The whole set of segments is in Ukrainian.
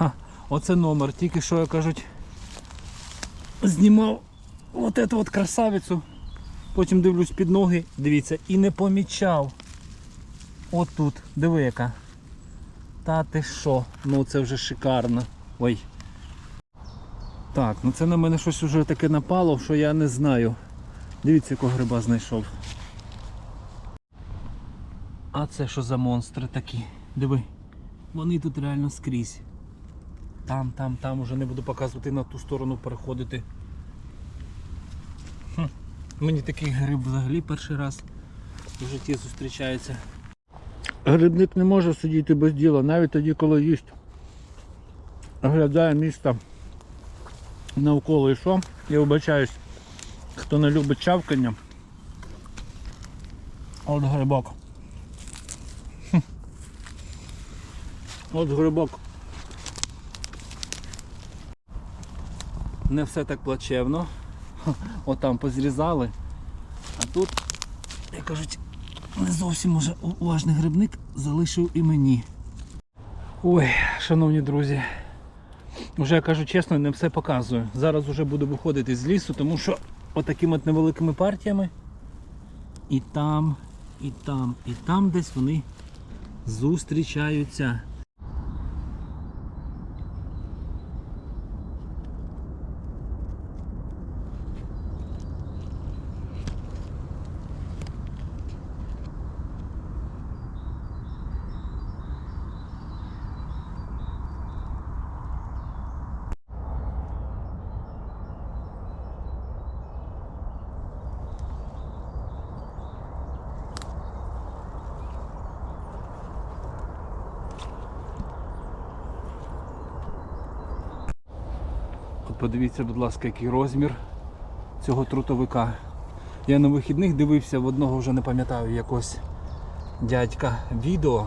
Ха, оце номер. Тільки що, як кажуть, знімав от эту от красавицю. Потім дивлюсь під ноги, дивіться, і не помічав. От тут, диви яка. Та ти що? Ну це вже шикарно. Ой. Так, ну це на мене щось вже таке напало, що я не знаю. Дивіться, якого гриба знайшов. А це що за монстри такі? Диви. Вони тут реально скрізь. Там, там, там уже не буду показувати на ту сторону переходити. Хм. Мені такий гриб взагалі перший раз в житті зустрічається. Грибник не може сидіти без діла, навіть тоді, коли їсть. Оглядає місто навколо і що. Я вибачаюсь, хто не любить чавкання. От грибок. Хм. От грибок. Не все так плачевно. Ха, От там позрізали. А тут, як кажуть, не зовсім може уважний грибник залишив і мені. Ой, шановні друзі. Вже я кажу чесно, не все показую. Зараз вже буду виходити з лісу, тому що отакими от невеликими партіями і там, і там, і там десь вони зустрічаються. Подивіться, будь ласка, який розмір цього трутовика. Я на вихідних дивився в одного вже не пам'ятаю якось дядька відео.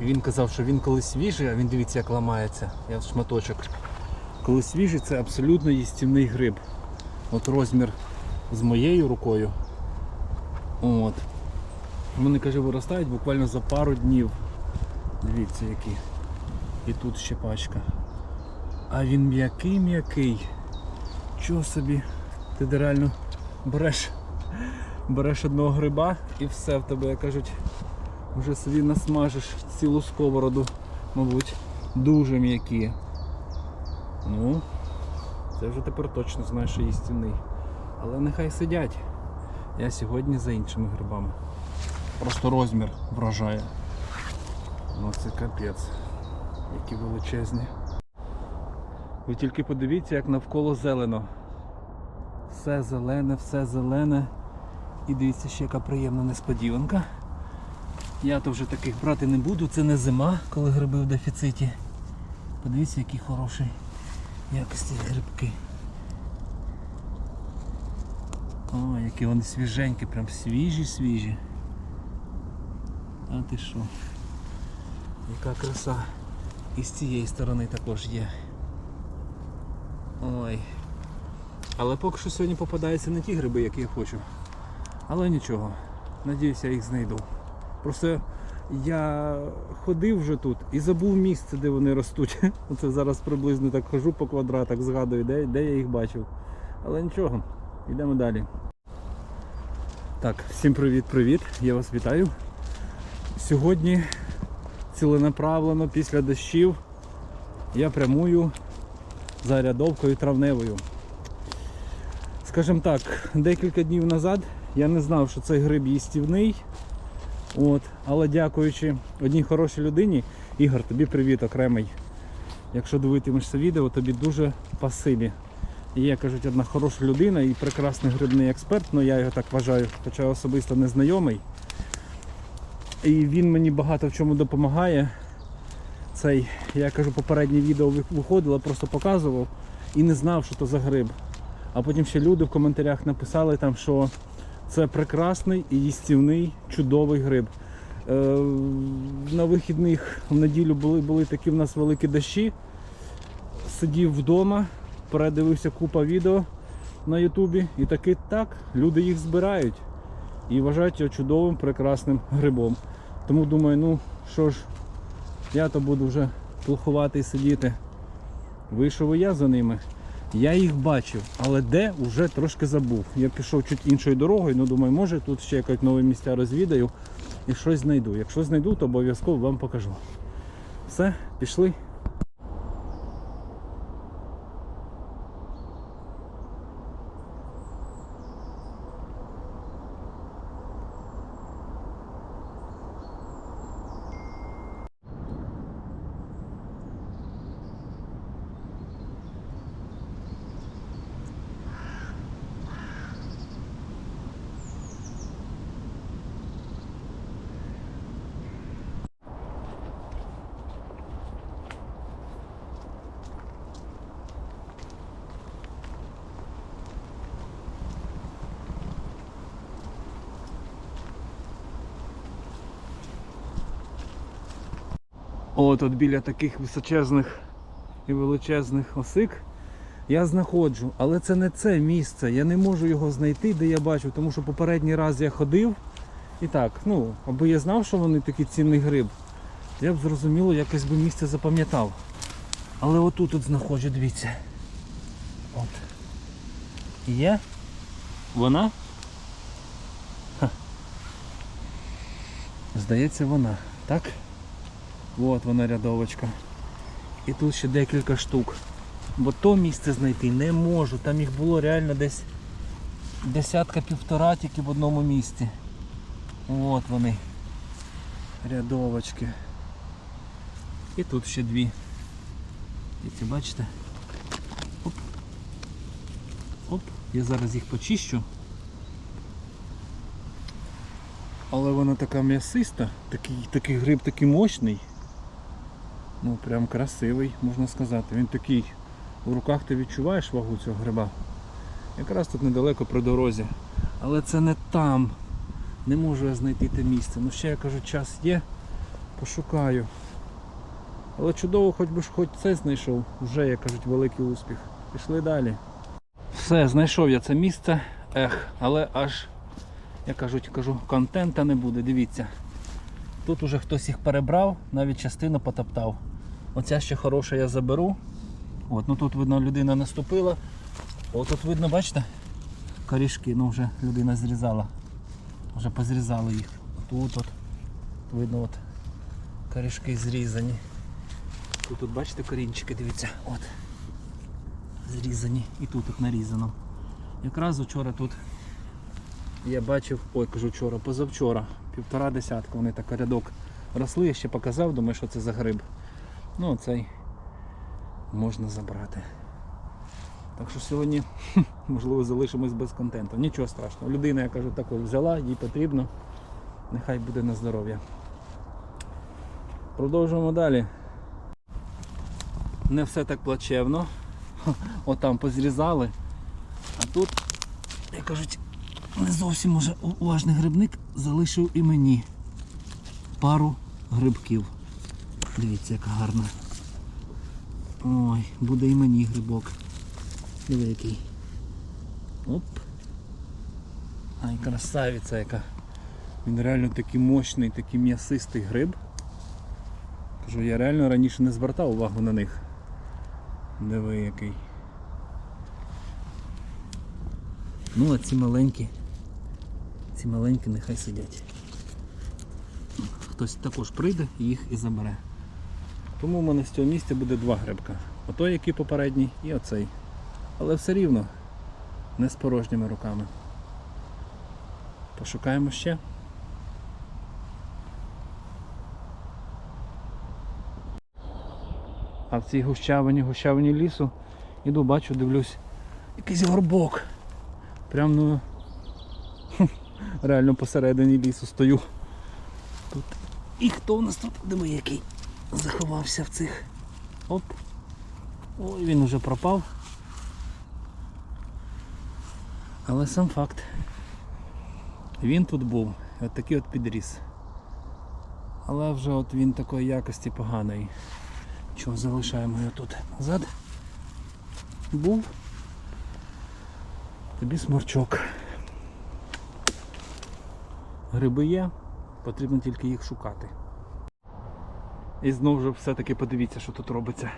І він казав, що він коли свіжий, а він дивіться як ламається. Я шматочок. Коли свіжий, це абсолютно їстівний гриб. От розмір з моєю рукою. От. Вони каже, виростають буквально за пару днів. Дивіться які. І тут ще пачка. А він м'який м'який. Чого собі? Ти де реально береш, береш одного гриба і все в тебе, як кажуть, вже собі насмажиш цілу сковороду, мабуть, дуже м'які. Ну, це вже тепер точно знаєш, що їстівний. Але нехай сидять. Я сьогодні за іншими грибами. Просто розмір вражає. Ну це капець. Які величезні. Ви тільки подивіться, як навколо зелено. Все зелене, все зелене. І дивіться, ще яка приємна несподіванка. Я то вже таких брати не буду, це не зима, коли гриби в дефіциті. Подивіться, які хороші якості грибки. О, які вони свіженькі, прям свіжі-свіжі. А ти що? Яка краса. І з цієї сторони також є. Ой. Але поки що сьогодні попадаються не ті гриби, які я хочу. Але нічого. Надіюся, я їх знайду. Просто я ходив вже тут і забув місце, де вони ростуть. Оце зараз приблизно так хожу по квадратах, згадую, де, де я їх бачив. Але нічого, йдемо далі. Так, всім привіт-привіт, я вас вітаю. Сьогодні ціленаправлено після дощів я прямую за рядовкою травневою. Скажімо так, декілька днів назад я не знав, що цей гриб їстівний. От, але дякуючи одній хорошій людині, Ігор, тобі привіт окремий. Якщо дивитимешся відео, тобі дуже пасибі. І є, кажуть, одна хороша людина і прекрасний грибний експерт, ну я його так вважаю, хоча особисто не знайомий. І він мені багато в чому допомагає. Цей, я кажу, попереднє відео виходило, просто показував і не знав, що це за гриб. А потім ще люди в коментарях написали, там, що це прекрасний і їстівний чудовий гриб. Е, на вихідних в неділю були, були такі в нас великі дощі. Сидів вдома, передивився купа відео на Ютубі і таки так, люди їх збирають і вважають його чудовим, прекрасним грибом. Тому думаю, ну що ж, я то буду вже плохуватий сидіти. Вийшов і я за ними. Я їх бачив, але де вже трошки забув. Я пішов чуть іншою дорогою, ну думаю, може тут ще якось нові місця розвідаю і щось знайду. Якщо знайду, то обов'язково вам покажу. Все, пішли. О, тут біля таких височезних і величезних осик я знаходжу, але це не це місце. Я не можу його знайти, де я бачу, тому що попередній раз я ходив. І так, ну, аби я знав, що вони такий цінний гриб, я б зрозуміло, якось би місце запам'ятав. Але отут от знаходжу, дивіться. От. Є? Вона? Ха. Здається, вона. Так? От вона рядовочка. І тут ще декілька штук. Бо то місце знайти не можу. Там їх було реально десь десятка півтора тільки в одному місці. От вони. Рядовочки. І тут ще дві. І бачите? Оп. Оп. Я зараз їх почищу. Але вона така м'ясиста, такий, такий гриб такий мощний. Ну прям красивий, можна сказати. Він такий, у руках ти відчуваєш вагу цього гриба. Якраз тут недалеко при дорозі. Але це не там. Не можу я знайти те місце. Ну ще я кажу, час є, пошукаю. Але чудово, хоч би ж хоч це знайшов. Вже, як кажуть, великий успіх. Пішли далі. Все, знайшов я це місце. Ех, але аж, як кажуть, кажу, контента не буде, дивіться. Тут уже хтось їх перебрав, навіть частину потоптав. Оця ще хороша я заберу. От, ну тут видно людина наступила. О, тут видно, бачите? Корішки, ну вже людина зрізала. Вже позрізали їх. Тут от. Видно от корішки зрізані. Тут, тут бачите корінчики, дивіться, от. Зрізані. І тут от нарізано. Якраз вчора тут я бачив, ой, кажу вчора, позавчора, півтора десятка, вони так рядок росли, я ще показав, думаю, що це за гриб. Ну цей можна забрати. Так що сьогодні, можливо, залишимось без контенту. Нічого страшного. Людина, я кажу, також взяла, їй потрібно. Нехай буде на здоров'я. Продовжуємо далі. Не все так плачевно. Отам позрізали. А тут, як кажуть, не зовсім може уважний грибник залишив і мені пару грибків. Дивіться, яка гарна. Ой, буде і мені грибок. Диви який. Оп. Ай, красавиця яка. Він реально такий мощний, такий м'ясистий гриб. Кажу, я реально раніше не звертав увагу на них. Диви який. Ну а ці маленькі. Ці маленькі нехай сидять. Хтось також прийде і їх і забере. Тому в мене з цього місця буде два грибка. Отой, який попередній, і оцей. Але все рівно не з порожніми руками. Пошукаємо ще. А в цій гущавині, гущавині лісу іду, бачу, дивлюсь, якийсь горбок. Прям ну реально посередині лісу стою. Тут. І хто у нас тут? Диви який заховався в цих. Оп. Ой, він уже пропав. Але сам факт. Він тут був. От такий от підріс. Але вже от він такої якості поганої. Чого залишаємо його тут назад? Був. Тобі сморчок. Гриби є, потрібно тільки їх шукати. І знову ж все-таки подивіться, що тут робиться.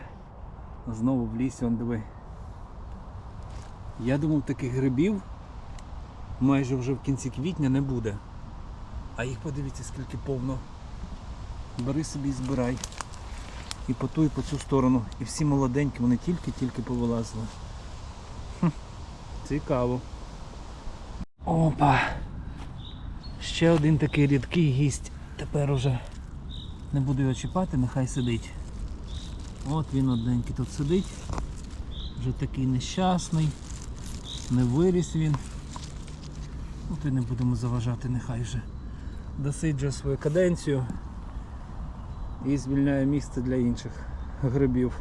Знову в лісі, он диви. Я думав, таких грибів майже вже в кінці квітня не буде. А їх подивіться, скільки повно. Бери собі і збирай. І по ту, і по цю сторону. І всі молоденькі, вони тільки-тільки повилазили. Хм, цікаво. Опа! Ще один такий рідкий гість. Тепер уже не буду його чіпати, нехай сидить. От він одненький тут сидить. Вже такий нещасний. Не виріс він. От і не будемо заважати, нехай вже досиджує свою каденцію і звільняє місце для інших грибів.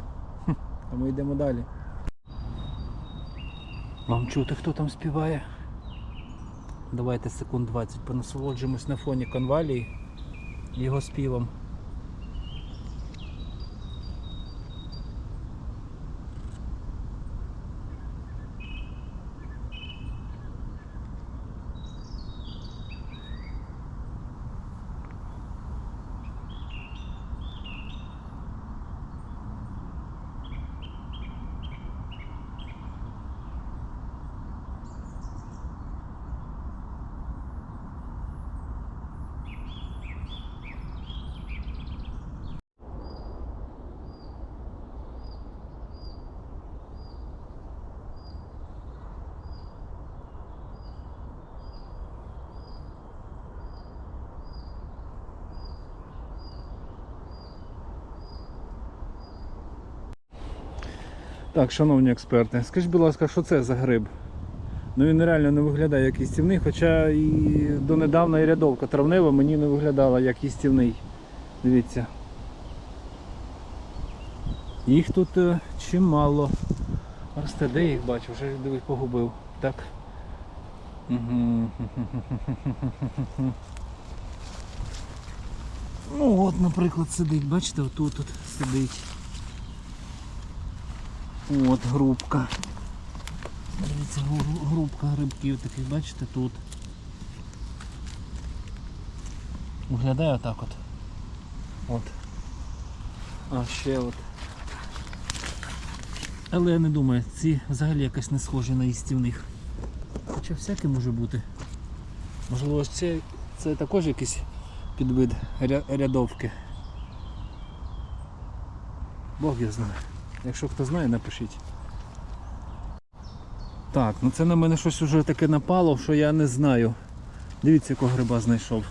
А ми йдемо далі. Вам чути, хто там співає? Давайте секунд 20 понасолоджуємось на фоні конвалії його співом. Так, шановні експерти, скажіть, будь ласка, що це за гриб? Ну він реально не виглядає як їстівний, хоча і донедавна і рядовка травнева мені не виглядала як їстівний. Дивіться. Їх тут е, чимало. Росте, де їх бачу, вже дивись, погубив. Так. Угу. Ну от, наприклад, сидить, бачите, отут от сидить. От грубка. Дивіться, грубка грибків таких, бачите, тут. Виглядає отак от. От. А ще от. Але я не думаю, ці взагалі якось не схожі на їстівних. Хоча всяке може бути. Можливо, це, це також якийсь підвид рядовки. Бог я знаю. Якщо хто знає, напишіть. Так, ну це на мене щось уже таке напало, що я не знаю. Дивіться, якого гриба знайшов.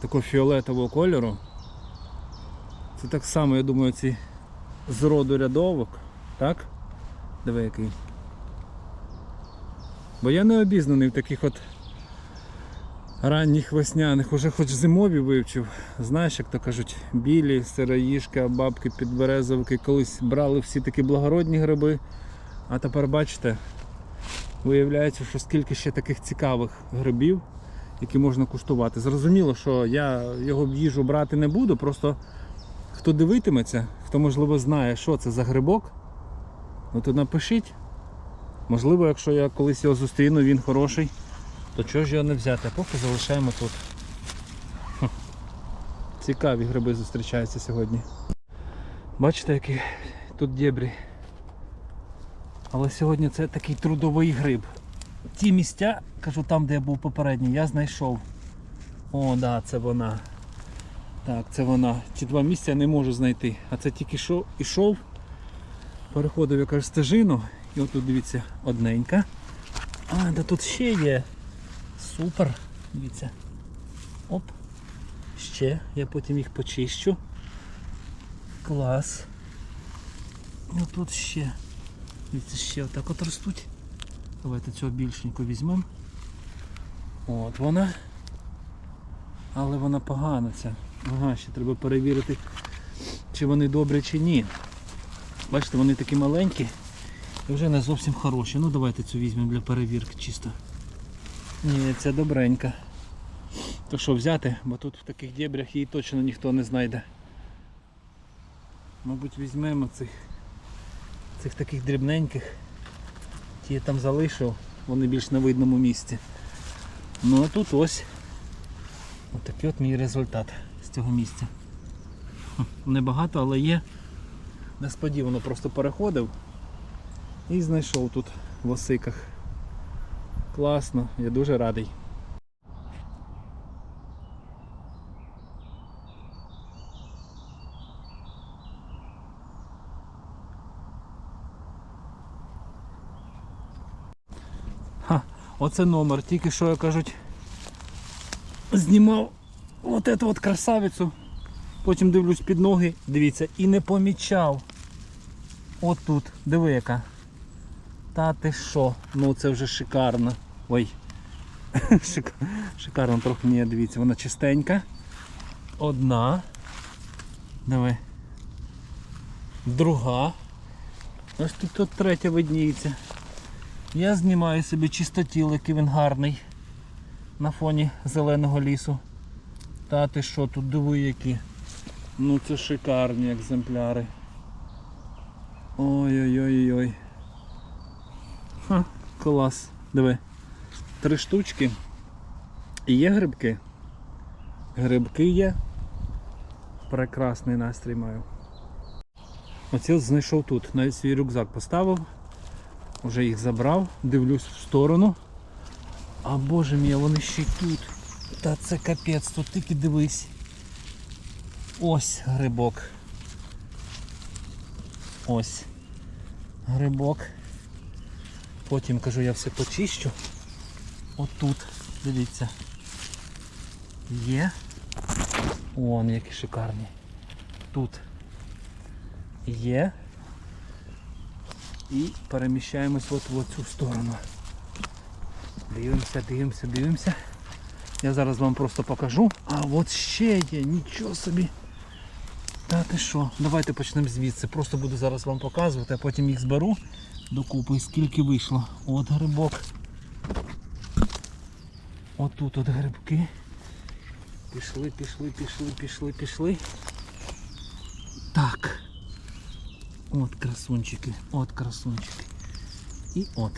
Такого фіолетового кольору. Це так само, я думаю, ці з роду рядовок. Так? Диви який. Бо я не обізнаний в таких от ранніх весняних, уже хоч зимові вивчив. Знаєш, як то кажуть, білі, сироїжка, бабки, підберезовики колись брали всі такі благородні гриби. А тепер бачите, виявляється, що скільки ще таких цікавих грибів, які можна куштувати. Зрозуміло, що я його в їжу брати не буду, просто хто дивитиметься, хто можливо знає, що це за грибок, ну то напишіть. Можливо, якщо я колись його зустріну, він хороший, то чого ж його не взяти, а поки залишаємо тут. Хм. Цікаві гриби зустрічаються сьогодні. Бачите, які тут дєбрі. Але сьогодні це такий трудовий гриб. Ті місця, кажу, там, де я був попередній, я знайшов. О, да, це вона. Так, це вона. Ті два місця я не можу знайти. А це тільки що ішов, переходив якусь стежину. І отут дивіться, одненька. А, да тут ще є. Супер. Дивіться. Оп. Ще. Я потім їх почищу. Клас. І тут ще. Дивіться, ще отак от ростуть. Давайте цього більшеньку візьмемо. От вона. Але вона погана ця. Ага, ще треба перевірити, чи вони добрі, чи ні. Бачите, вони такі маленькі і вже не зовсім хороші. Ну давайте цю візьмемо для перевірки чисто. Ні, ця добренька. То що взяти, бо тут в таких дебрях її точно ніхто не знайде. Мабуть, візьмемо цих цих таких дрібненьких. Ті я там залишив, вони більш на видному місці. Ну а тут ось отакий от мій результат з цього місця. Небагато, але є. Несподівано просто переходив і знайшов тут в осиках. Класно, я дуже радий. Ха, оце номер. Тільки що, як кажуть, знімав от эту от красавицю. Потім дивлюсь під ноги, дивіться, і не помічав. От тут, диви яка. Та ти що? Ну це вже шикарно. Ой. Шик... Шикарно трохи ні, дивіться, вона чистенька. Одна. Диви. Друга. Ось тут, тут третя видніється. Я знімаю собі чистотіл, який він гарний. На фоні зеленого лісу. Та ти що, тут диви які. Ну це шикарні екземпляри. Ой-ой-ой-ой. Ха, клас. Диви. Три штучки. І є грибки. Грибки є. Прекрасний настрій маю. Оці знайшов тут. Навіть свій рюкзак поставив. Вже їх забрав, дивлюсь в сторону. А боже мій, вони ще тут. Та це капець, тут тільки дивись. Ось грибок. Ось грибок. Потім кажу, я все почищу. Отут, дивіться. Є. Вон які шикарні. Тут є. І переміщаємось от в цю сторону. Дивимося, дивимося, дивимося. Я зараз вам просто покажу. А от ще є, нічого собі. Та ти що? Давайте почнемо звідси. Просто буду зараз вам показувати, а потім їх зберу докупи. Скільки вийшло. От грибок. Отут от грибки. Пішли, пішли, пішли, пішли, пішли. Так. От красунчики, от красунчики. І от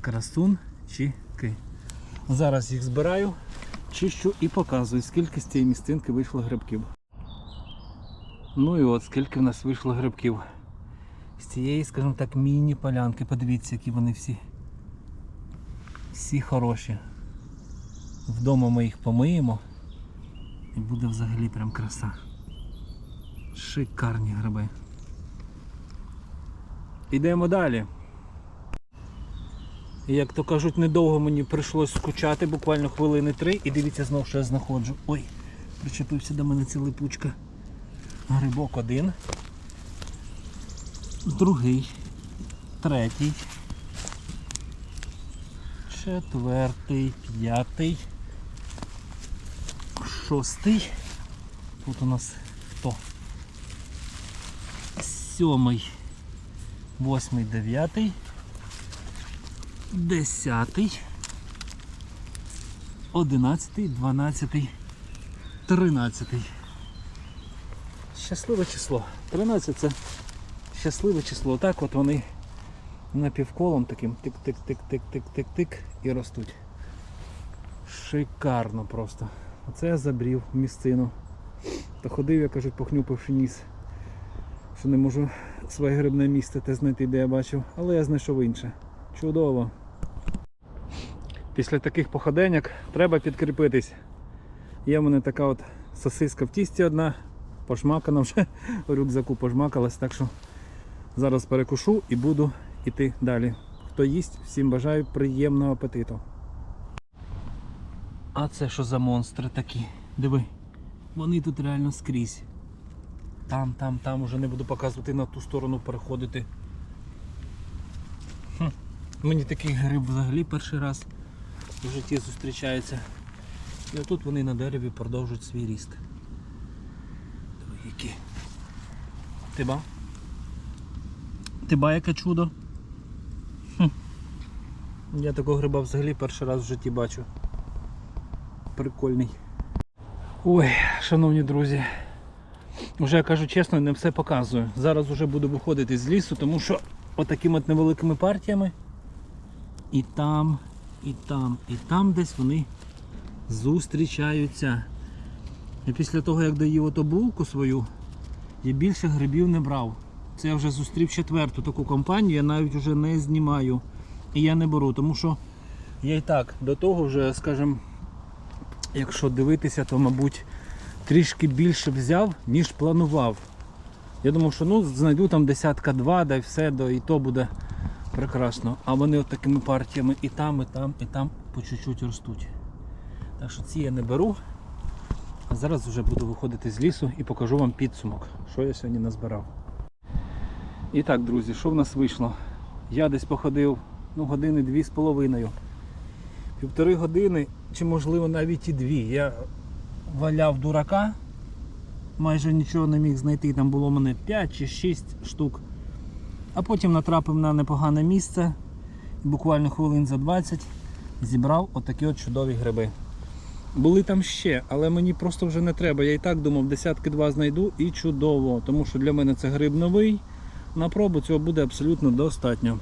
красунчики. Зараз їх збираю, чищу і показую, скільки з цієї місцинки вийшло грибків. Ну і от скільки в нас вийшло грибків. З цієї, скажімо так, міні-полянки. Подивіться, які вони всі. Всі хороші. Вдома ми їх помиємо. І буде взагалі прям краса. Шикарні гриби. Йдемо далі. І як то кажуть, недовго мені прийшлось скучати, буквально хвилини три. І дивіться знову, що я знаходжу. Ой, причепився до мене ця липучка. Грибок один. Другий. Третій. Четвертий, п'ятий. Шостий. Тут у нас хто? Сьомий. Восьмий, дев'ятий, десятий, одинадцятий, дванадцятий, тринадцятий. Щасливе число. 13 це щасливе число. Так от вони напівколом таким тик-тик-тик-тик-тик-тик-тик і ростуть. Шикарно просто. Оце я забрів в місцину. Та ходив, я кажуть, похнюпивши ніс що не можу своє грибне місце те знайти, де я бачив, але я знайшов інше. Чудово. Після таких походеньок треба підкріпитись. Є в мене така от сосиска в тісті одна, пожмакана вже у рюкзаку пожмакалась, так що зараз перекушу і буду йти далі. Хто їсть, всім бажаю приємного апетиту. А це що за монстри такі? Диви, вони тут реально скрізь. Там, там, там уже не буду показувати на ту сторону переходити. Хм. Мені такий гриб взагалі перший раз в житті зустрічається. І отут вони на дереві продовжують свій ріст. Диви, які. Ти ба? Ти ба, яке чудо? Хм. Я такого гриба взагалі перший раз в житті бачу. Прикольний. Ой, шановні друзі. Вже я кажу чесно, не все показую. Зараз вже буду виходити з лісу, тому що отакими от невеликими партіями і там, і там, і там десь вони зустрічаються. І після того, як доїв ото булку свою, я більше грибів не брав. Це я вже зустрів четверту таку компанію, я навіть вже не знімаю. І я не беру, тому що я і так до того вже, скажімо, якщо дивитися, то, мабуть, трішки більше взяв, ніж планував. Я думав, що ну, знайду там десятка два, да й все, да і то буде прекрасно. А вони от такими партіями і там, і там, і там по чуть-чуть ростуть. Так що ці я не беру. А зараз вже буду виходити з лісу і покажу вам підсумок, що я сьогодні назбирав. І так, друзі, що в нас вийшло? Я десь походив ну, години дві з половиною. Півтори години, чи можливо навіть і дві. Я валяв дурака, майже нічого не міг знайти. Там було в мене 5 чи 6 штук. А потім натрапив на непогане місце. Буквально хвилин за 20 зібрав отакі от чудові гриби. Були там ще, але мені просто вже не треба. Я і так думав, десятки два знайду і чудово. Тому що для мене це гриб новий. На пробу цього буде абсолютно достатньо.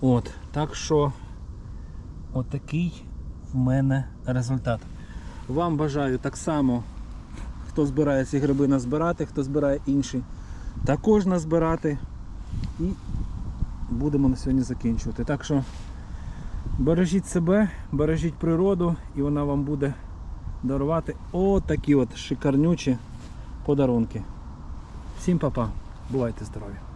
От, так що отакий в мене результат. Вам бажаю так само, хто збирає ці гриби назбирати, хто збирає інші, також назбирати. І будемо на сьогодні закінчувати. Так що бережіть себе, бережіть природу, і вона вам буде дарувати отакі от шикарнючі подарунки. Всім па-па, бувайте здорові!